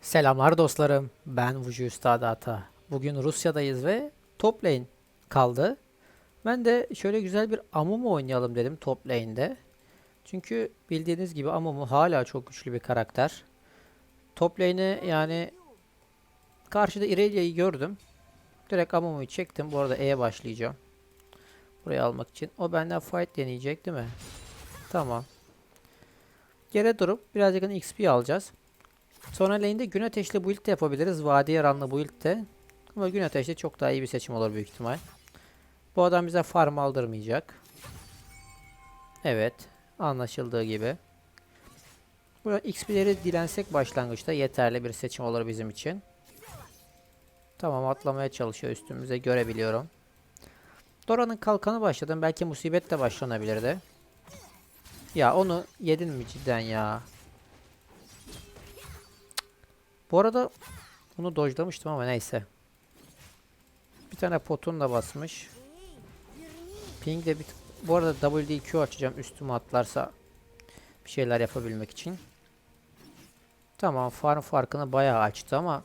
Selamlar dostlarım. Ben Vucu Üstad Ata. Bugün Rusya'dayız ve top lane kaldı. Ben de şöyle güzel bir Amumu oynayalım dedim top lane'de. Çünkü bildiğiniz gibi Amumu hala çok güçlü bir karakter. Top lane'e yani karşıda Irelia'yı gördüm. Direkt Amumu'yu çektim. Bu arada E'ye başlayacağım. Burayı almak için. O benden fight deneyecek değil mi? Tamam. Geri durup birazcık hani XP alacağız. Sonra lane'de gün ateşli build de yapabiliriz. Vadi yaranlı build de. Ama gün ateşli çok daha iyi bir seçim olur büyük ihtimal. Bu adam bize farm aldırmayacak. Evet. Anlaşıldığı gibi. Burada XP'leri dilensek başlangıçta yeterli bir seçim olur bizim için. Tamam atlamaya çalışıyor üstümüze görebiliyorum. Dora'nın kalkanı başladım. Belki musibet de başlanabilirdi. Ya onu yedin mi cidden ya? Bu arada bunu dojlamıştım ama neyse. Bir tane potun da basmış. Ping de bir bu arada WDQ açacağım üstüme atlarsa bir şeyler yapabilmek için. Tamam farm farkını bayağı açtı ama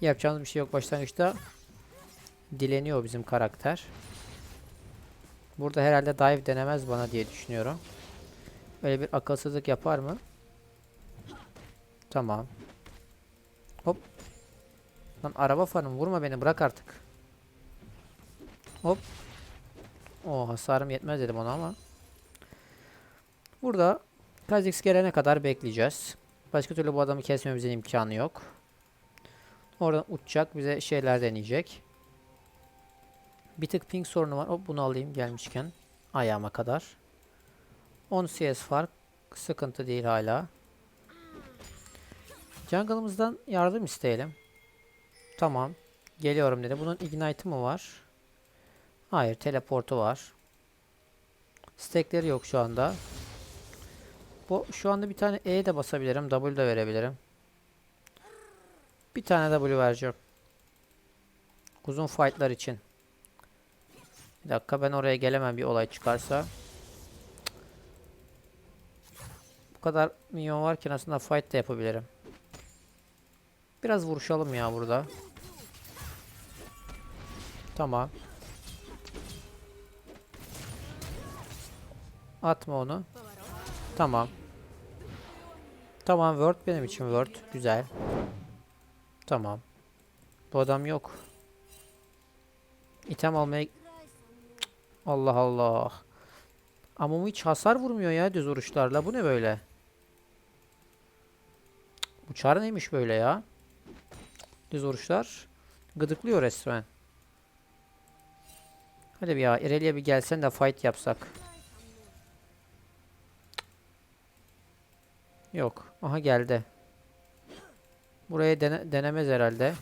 yapacağımız bir şey yok başlangıçta. Dileniyor bizim karakter. Burada herhalde dive denemez bana diye düşünüyorum. Öyle bir akılsızlık yapar mı? Tamam. Hop. Lan araba fanım vurma beni bırak artık. Hop. O hasarım yetmez dedim ona ama. Burada Kha'Zix gelene kadar bekleyeceğiz. Başka türlü bu adamı kesmemizin imkanı yok. Oradan uçacak bize şeyler deneyecek. Bir tık ping sorunu var. Hop bunu alayım gelmişken. Ayağıma kadar. 10 CS fark. Sıkıntı değil hala. Jungle'ımızdan yardım isteyelim. Tamam. Geliyorum dedi. Bunun ignite'ı mı var? Hayır. Teleportu var. Stack'leri yok şu anda. Bu şu anda bir tane E de basabilirim. W de verebilirim. Bir tane W vereceğim. Uzun fight'lar için. Bir dakika ben oraya gelemem bir olay çıkarsa. Bu kadar minyon varken aslında fight de yapabilirim. Biraz vuruşalım ya burada. Tamam. Atma onu. Tamam. Tamam word benim için word. Güzel. Tamam. Bu adam yok. İtem almaya... Allah Allah. Ama hiç hasar vurmuyor ya düz vuruşlarla. Bu ne böyle? Bu çar neymiş böyle ya? Düz vuruşlar. Gıdıklıyor resmen. Hadi bir ya Irelia bir gelsen de fight yapsak. Yok. Aha geldi. Buraya dene denemez herhalde.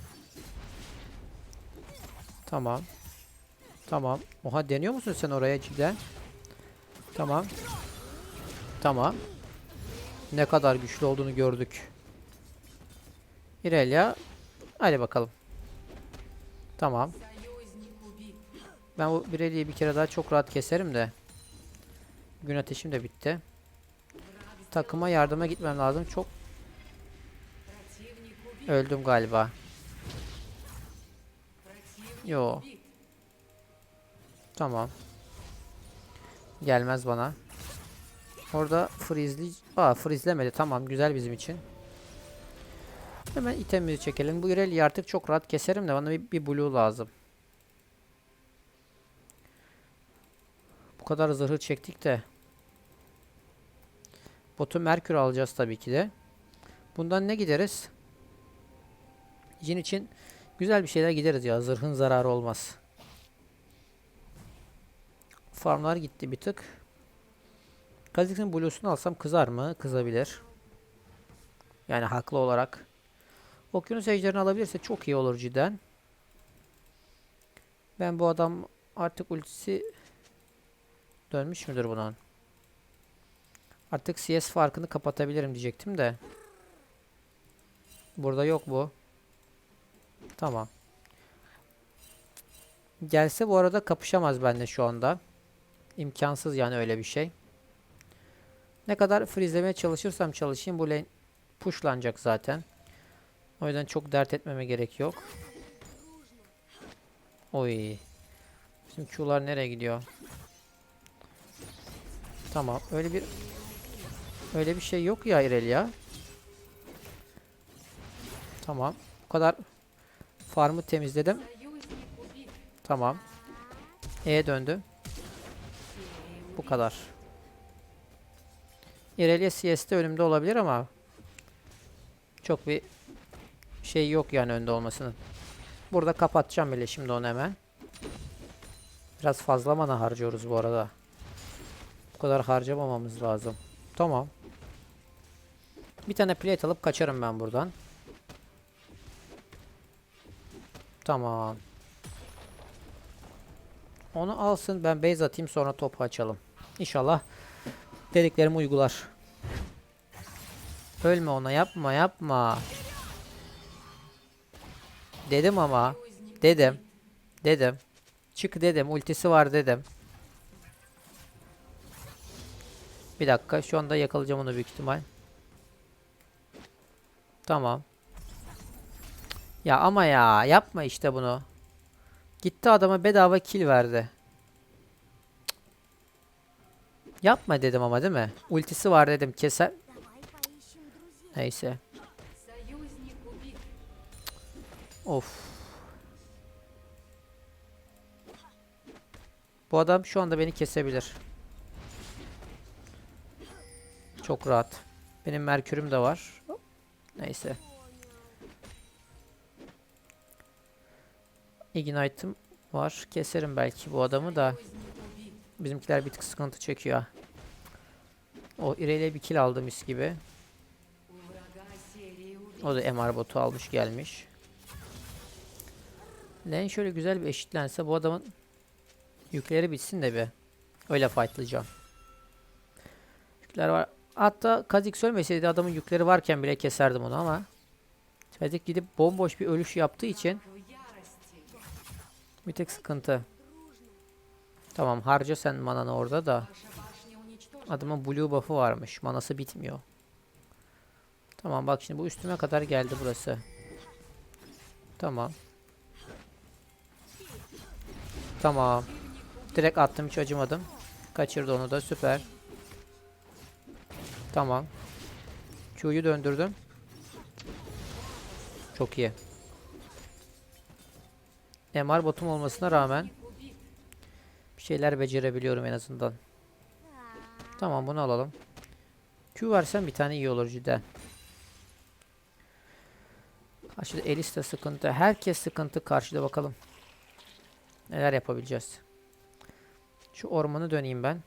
Tamam. Tamam. Oha deniyor musun sen oraya cidden? Tamam. Tamam. Ne kadar güçlü olduğunu gördük. Irelia. Hadi bakalım. Tamam. Ben bu Irelia'yı bir kere daha çok rahat keserim de. Gün ateşim de bitti. Takıma yardıma gitmem lazım. Çok öldüm galiba. Yo. Tamam. Gelmez bana. Orada freezeli... Aa freezelemedi. Tamam güzel bizim için. Hemen itemimizi çekelim. Bu Irelia'yı artık çok rahat keserim de bana bir, bir blue lazım. Bu kadar zırhı çektik de. Botu Merkür alacağız tabii ki de. Bundan ne gideriz? Jin için güzel bir şeyler gideriz ya. Zırhın zararı olmaz. Farmlar gitti bir tık. Kha'Zix'in Blue'sunu alsam kızar mı? Kızabilir. Yani haklı olarak. Okyanus ejderini alabilirse çok iyi olur cidden. Ben bu adam artık ultisi dönmüş müdür bunun? Artık CS farkını kapatabilirim diyecektim de. Burada yok bu. Tamam. Gelse bu arada kapışamaz benimle şu anda. İmkansız yani öyle bir şey. Ne kadar freezelemeye çalışırsam çalışayım bu lane pushlanacak zaten. O yüzden çok dert etmeme gerek yok. Oy. Bizim Q'lar nereye gidiyor? Tamam. Öyle bir öyle bir şey yok ya İrelia. Tamam. Bu kadar farmı temizledim. Tamam. E döndü. Bu kadar. İrelia CS'de önümde olabilir ama çok bir şey yok yani önde olmasının. Burada kapatacağım bile şimdi onu hemen. Biraz fazla mana harcıyoruz bu arada. Bu kadar harcamamamız lazım. Tamam. Bir tane plate alıp kaçarım ben buradan. Tamam. Onu alsın ben base atayım sonra topu açalım. İnşallah dediklerimi uygular. Ölme ona yapma yapma. Dedim ama. Dedim. Dedim. Çık dedim. Ultisi var dedim. Bir dakika. Şu anda yakalayacağım onu büyük ihtimal. Tamam. Ya ama ya. Yapma işte bunu. Gitti adama bedava kill verdi. Yapma dedim ama değil mi? Ultisi var dedim. Keser. Neyse. Of. Bu adam şu anda beni kesebilir. Çok rahat. Benim merkürüm de var. Neyse. Ignite'ım var. Keserim belki bu adamı da. Bizimkiler bir tık sıkıntı çekiyor. O İrelia bir kill aldı mis gibi. O da MR botu almış gelmiş. Lane şöyle güzel bir eşitlense bu adamın yükleri bitsin de bir. Öyle fightlayacağım. Yükler var. Hatta Kha'Zix ölmeseydi adamın yükleri varken bile keserdim onu ama Kha'Zix gidip bomboş bir ölüş yaptığı için bir tek sıkıntı. Tamam harca sen mananı orada da. Adamın blue buff'ı varmış. Manası bitmiyor. Tamam bak şimdi bu üstüme kadar geldi burası. Tamam. Tamam. Direkt attım hiç acımadım. Kaçırdı onu da süper. Tamam. Q'yu döndürdüm. Çok iyi. MR botum olmasına rağmen bir şeyler becerebiliyorum en azından. Tamam bunu alalım. Q versen bir tane iyi olur cidden. Karşıda Elis de sıkıntı. Herkes sıkıntı karşıda bakalım. Neler yapabileceğiz. Şu ormanı döneyim ben.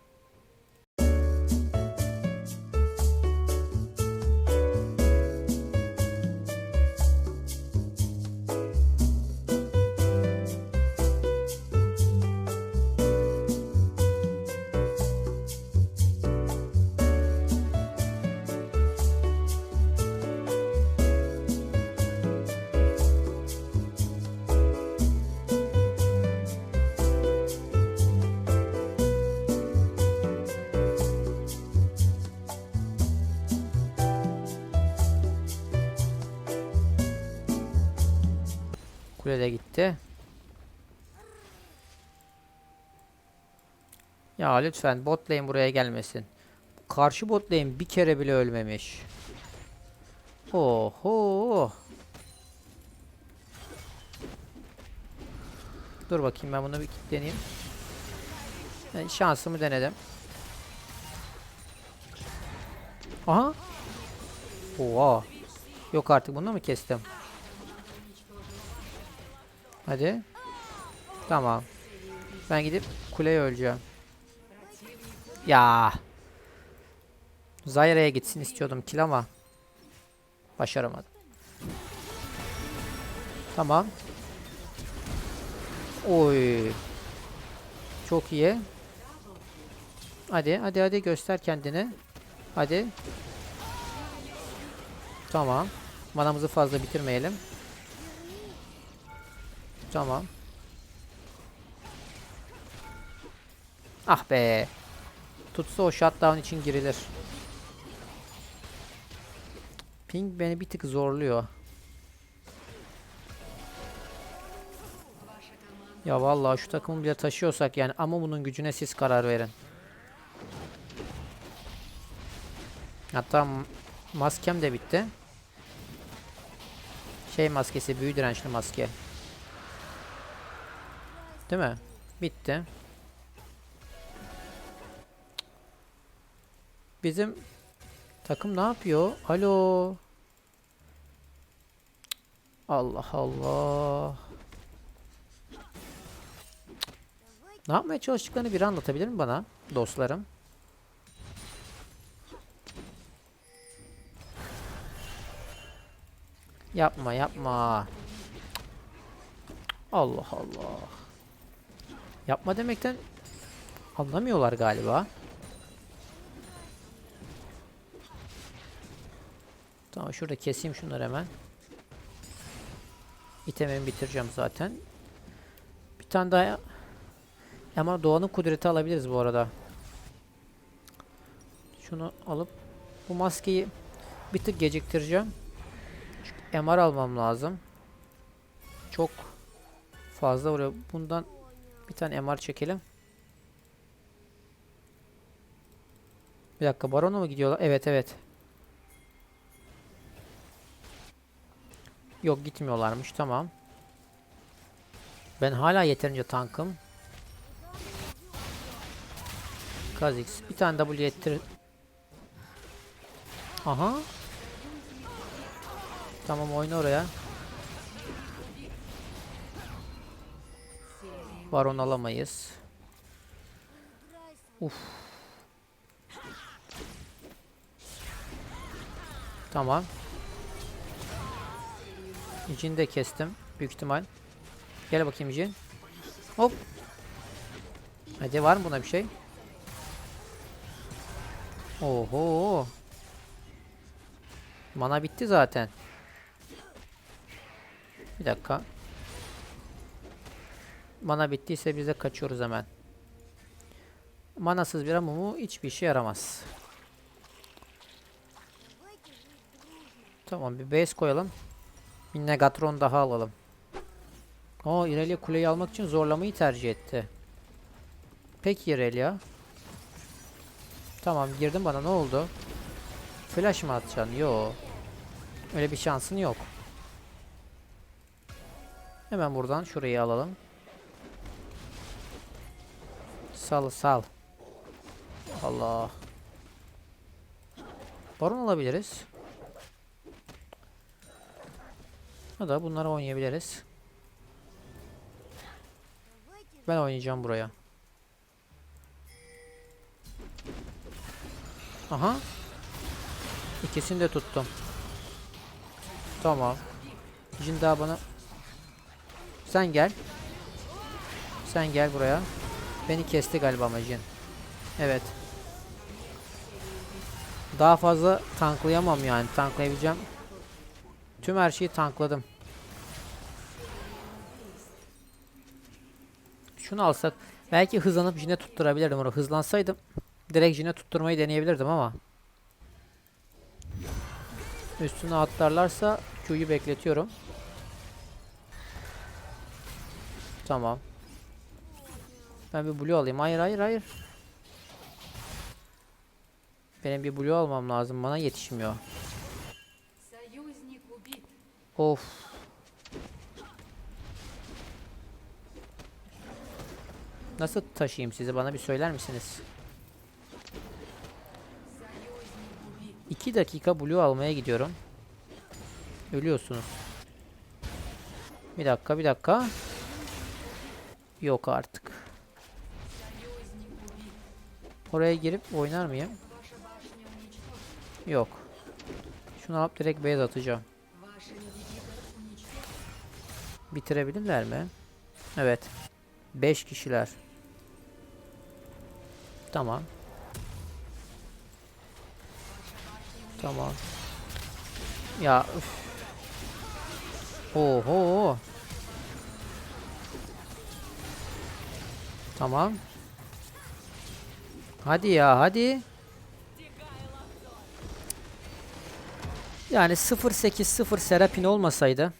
Kule de gitti. Ya lütfen bot lane buraya gelmesin. Karşı bot lane bir kere bile ölmemiş. Oho. Dur bakayım ben bunu bir deneyeyim. Yani şansımı denedim. Aha. Oha. Yok artık bunu mu kestim? Hadi. Tamam. Ben gidip kuleye öleceğim. Ya. Zyra'ya gitsin istiyordum kill ama başaramadım. Tamam. Oy. Çok iyi. Hadi hadi hadi göster kendini. Hadi. Tamam. Manamızı fazla bitirmeyelim. Tamam. Ah be. Tutsa o shutdown için girilir. Ping beni bir tık zorluyor. Ya vallahi şu takımı bile taşıyorsak yani ama bunun gücüne siz karar verin. Hatta maskem de bitti. Şey maskesi büyü dirençli maske. Değil mi? Bitti. Bizim takım ne yapıyor? Alo. Allah Allah. Ne yapmaya çalıştıklarını biri anlatabilir mi bana dostlarım? Yapma yapma. Allah Allah. Yapma demekten anlamıyorlar galiba. Tamam şurada keseyim şunları hemen. İtemimi bitireceğim zaten. Bir tane daha ama doğanın kudreti alabiliriz bu arada. Şunu alıp bu maskeyi bir tık geciktireceğim. Çünkü MR almam lazım. Çok fazla vuruyor. Bundan bir tane MR çekelim. Bir dakika barona mı gidiyorlar? Evet evet. Yok gitmiyorlarmış tamam. Ben hala yeterince tankım. Kha'Zix bir tane W ettir. Aha. Tamam oyna oraya. Baron alamayız. Uf. Tamam. Jin'i de kestim. Büyük ihtimal. Gel bakayım Jin. Hop. Hadi var mı buna bir şey? Oho. Mana bitti zaten. Bir dakika. Mana bittiyse biz de kaçıyoruz hemen. Manasız bir amumu hiçbir işe yaramaz. Tamam bir base koyalım. Bir Negatron daha alalım. O Irelia kuleyi almak için zorlamayı tercih etti. Peki Irelia. Tamam girdim bana ne oldu? Flash mı atacaksın? Yo. Öyle bir şansın yok. Hemen buradan şurayı alalım. Sal sal. Allah. Baron alabiliriz. Ya da bunları oynayabiliriz. Ben oynayacağım buraya. Aha. İkisini de tuttum. Tamam. Jin daha bana... Sen gel. Sen gel buraya. Beni kesti galiba ama Jin. Evet. Daha fazla tanklayamam yani. Tanklayabileceğim. Tüm her şeyi tankladım. Şunu alsak belki hızlanıp Jin'e tutturabilirdim onu. Hızlansaydım direkt Jin'e tutturmayı deneyebilirdim ama. Üstüne atlarlarsa Q'yu bekletiyorum. Tamam. Ben bir blue alayım. Hayır hayır hayır. Benim bir blue almam lazım. Bana yetişmiyor. Of. Nasıl taşıyayım sizi? Bana bir söyler misiniz? 2 dakika blue almaya gidiyorum. Ölüyorsunuz. Bir dakika bir dakika. Yok artık. Oraya girip oynar mıyım? Yok. Şunu alıp direkt beyaz atacağım. Bitirebilirler mi? Evet. 5 kişiler. Tamam. Tamam. Ya üf. Oho. Tamam. Hadi ya hadi. Yani 0-8-0 Serapin olmasaydı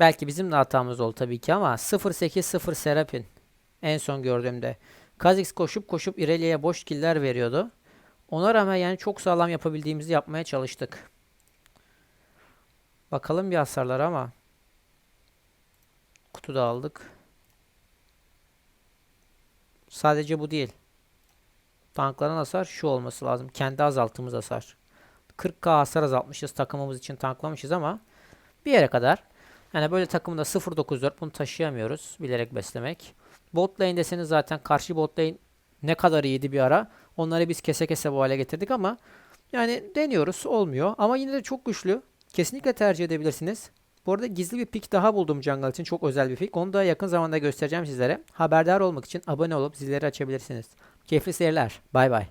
Belki bizim de hatamız oldu tabii ki ama 0-8-0 Serapin en son gördüğümde. Kha'Zix koşup koşup İrelia'ya boş killer veriyordu. Ona rağmen yani çok sağlam yapabildiğimizi yapmaya çalıştık. Bakalım bir hasarlara ama. Kutu da aldık. Sadece bu değil. Tankların hasar şu olması lazım. Kendi azalttığımız hasar. 40k hasar azaltmışız. Takımımız için tanklamışız ama bir yere kadar. Yani böyle takımda 0.94 bunu taşıyamıyoruz. Bilerek beslemek. Bot lane deseniz zaten karşı bot lane ne kadar iyiydi bir ara. Onları biz kese kese bu hale getirdik ama yani deniyoruz olmuyor. Ama yine de çok güçlü. Kesinlikle tercih edebilirsiniz. Bu arada gizli bir pik daha buldum Jungle için. Çok özel bir pik. Onu da yakın zamanda göstereceğim sizlere. Haberdar olmak için abone olup zilleri açabilirsiniz. Keyifli seyirler. Bay bay.